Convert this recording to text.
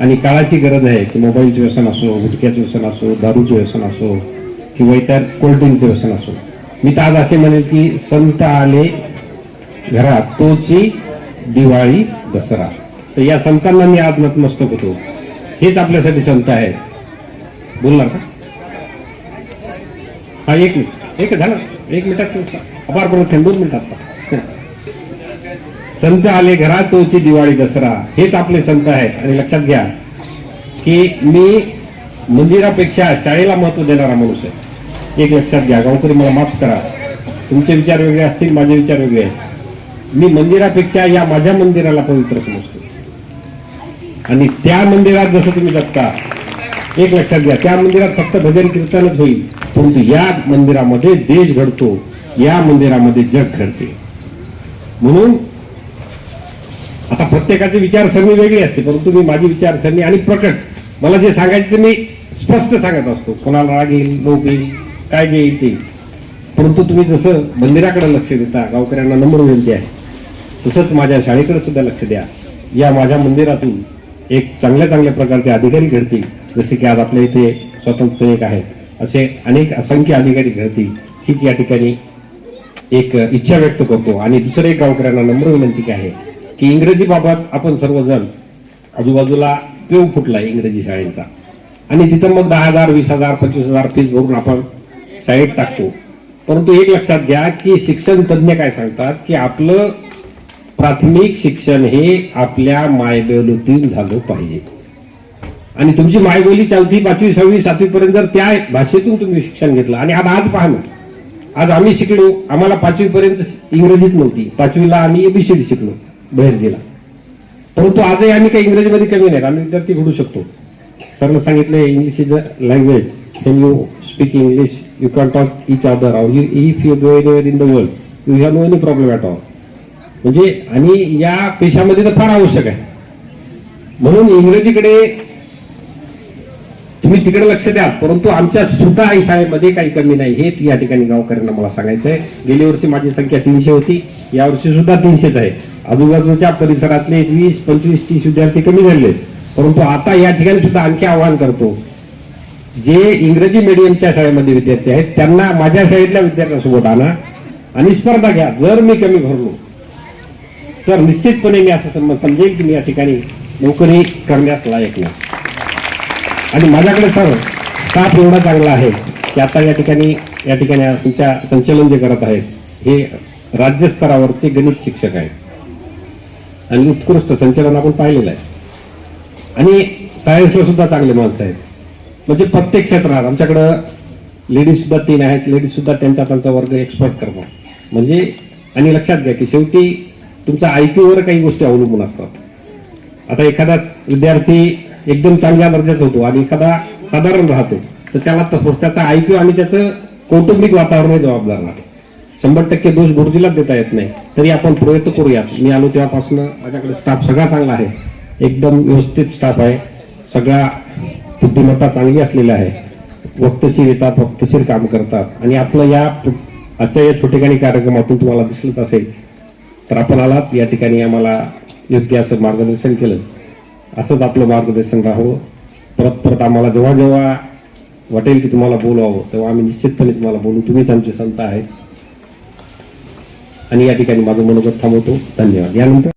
आणि काळाची गरज आहे की मोबाईलचे व्यसन असो गुटख्याचं व्यसन असो दारूचं व्यसन असो किंवा इतर कोल्ड्रिंकचं व्यसन असो. मी तर आज असे म्हणेल की संत आले घरात तोची दिवाळी दसरा. तर या संतांना मी आज नतमस्तक होतो. हेच आपल्यासाठी संत आहेत. बोलणार का? हा एक मिनिट. एक झालं. एक मिनिटात अपार परत दोन मिनिटात संत आले घरात तोची दिवाळी दसरा हेच आपले संत आहेत. आणि लक्षात घ्या की मी मंदिरापेक्षा शाळेला महत्त्व देणारा माणूस आहे. एक लक्षात घ्या गावकरी मला माफ करा. तुमचे विचार वेगळे असतील माझे विचार वेगळे आहेत. मी मंदिरापेक्षा या माझ्या मंदिराला पवित्र समजतो. आणि त्या मंदिरात जसं तुम्ही जगता एक लक्षात घ्या त्या मंदिरात फक्त भजन कीर्तनच होईल परंतु या मंदिरामध्ये देश घडतो या मंदिरामध्ये जग घडते. म्हणून आता प्रत्येकाची विचारसरणी वेगळी असते परंतु मी माझी विचारसरणी आणि प्रकट. मला जे सांगायचे ते मी स्पष्ट सांगत असतो. कोणाला राग येईल लोक येईल काय जे येईल ते. परंतु तुम्ही जसं मंदिराकडे लक्ष देता गावकऱ्यांना नम्र विनंती आहे तसंच माझ्या शाळेकडे सुद्धा लक्ष द्या. या माझ्या मंदिरातून एक चांगल्या चांगल्या प्रकारचे अधिकारी घडतील जसे की आज आपल्या इथे स्वतंत्र सैनिक आहेत. असे अनेक असंख्य अधिकारी घडतील. हीच या ठिकाणी एक इच्छा व्यक्त करतो. आणि दुसरं एक गावकऱ्यांना नम्र विनंती आहे की इंग्रजी बाबत आपण सर्वजण आजूबाजूला पेव फुटला इंग्रजी शाळेचा. आणि तिथं मग दहा हजार वीस हजार पंचवीस हजार फीस भरून आपण साईड टाकतो. परंतु एक लक्षात घ्या की शिक्षण तज्ज्ञ काय सांगतात की आपलं प्राथमिक शिक्षण हे आपल्या मायबोलीतून झालं पाहिजे. आणि तुमची मायबोली चौथी पाचवी सहावी सातवीपर्यंत जर त्या भाषेतून तुम्ही शिक्षण घेतलं आणि आज आज पहा आज आम्ही शिकलो आम्हाला पाचवीपर्यंत इंग्रजीत इंग्रजीच नव्हती. पाचवीला आम्ही एबीसीडी शिकलो. बहिर्जीला परंतु आजही आम्ही काही इंग्रजीमध्ये कमी नाही. आम्ही विद्यार्थी घडू शकतो. सरनं सांगितलं English is a language can you speak English you can talk each other you if you go anywhere in the world you have no any problem at all म्हणजे आणि या पेशामध्ये तर फार आवश्यक आहे. म्हणून इंग्रजीकडे तुम्ही तिकडे लक्ष द्या. परंतु आमच्या सुद्धा आई शाळेमध्ये काही कमी नाही. हे या ठिकाणी गावकऱ्यांना मला सांगायचं आहे गेल्या वर्षी माझी संख्या तीनशे होती. या वर्षी सुद्धा तीनशेच आहे. आजूबाजूच्या परिसरातले वीस पंचवीस तीस विद्यार्थी कमी झाले. परंतु आता या ठिकाणी सुद्धा आणखी आवाहन करतो. जे इंग्रजी मीडियमच्या शाळेमध्ये विद्यार्थी आहेत त्यांना माझ्या शाळेतल्या विद्यार्थ्यांसोबत आणा आणि स्पर्धा घ्या जर मी कमी भरलो. तर निश्चितपणे मी असं समजेल की मी या ठिकाणी नोकरी करण्यास लायक नाही. आणि माझ्याकडे सर स्टाफ एवढा चांगला आहे की आता या ठिकाणी या ठिकाणी तुमच्या संचलन जे करत आहेत हे राज्यस्तरावरचे गणित शिक्षक आहेत. आणि उत्कृष्ट संचलन आपण पाहिलेलं आहे. आणि सायन्सला सुद्धा चांगले माणसं आहेत. म्हणजे प्रत्येक क्षेत्रात आमच्याकडं लेडीज सुद्धा तीन आहेत लेडीज सुद्धा त्यांचा त्यांचा वर्ग एक्सपर्ट करतात. म्हणजे आणि लक्षात घ्या की शेवटी तुमचा IQ वर काही गोष्टी अवलंबून असतात. आता एखादा विद्यार्थी एकदम चांगल्या दर्जाचा होतो आणि एखादा साधारण राहतो तर त्याला तसं त्याचा आयक्यू आणि त्याचं कौटुंबिक वातावरण जबाबदार राहते. शंभर टक्के दोष गुरुजीलाच देता येत नाही. तरी आपण प्रयत्न करूयात मी आलो तेव्हापासून माझ्याकडे स्टाफ सगळा चांगला आहे. एकदम व्यवस्थित स्टाफ आहे. सगळा बुद्धिमत्ता चांगली असलेली आहे. वक्तशीर येतात वक्तशीर काम करतात. आणि आपलं या आजच्या या छोटेखानी कार्यक्रमातून तुम्हाला दिसलंच असेल तर आपण आलात. या ठिकाणी आम्हाला योग्य असं मार्गदर्शन केलं. असंच आपलं मार्गदर्शन राहावं. परत परत आम्हाला जेव्हा जेव्हा वाटेल की तुम्हाला बोलवावं तेव्हा आम्ही निश्चितपणे तुम्हाला बोलू. तुम्हीच आमचे संत आहेत. आणि या ठिकाणी माझं मनोगत थांबवतो. धन्यवाद. यानंतर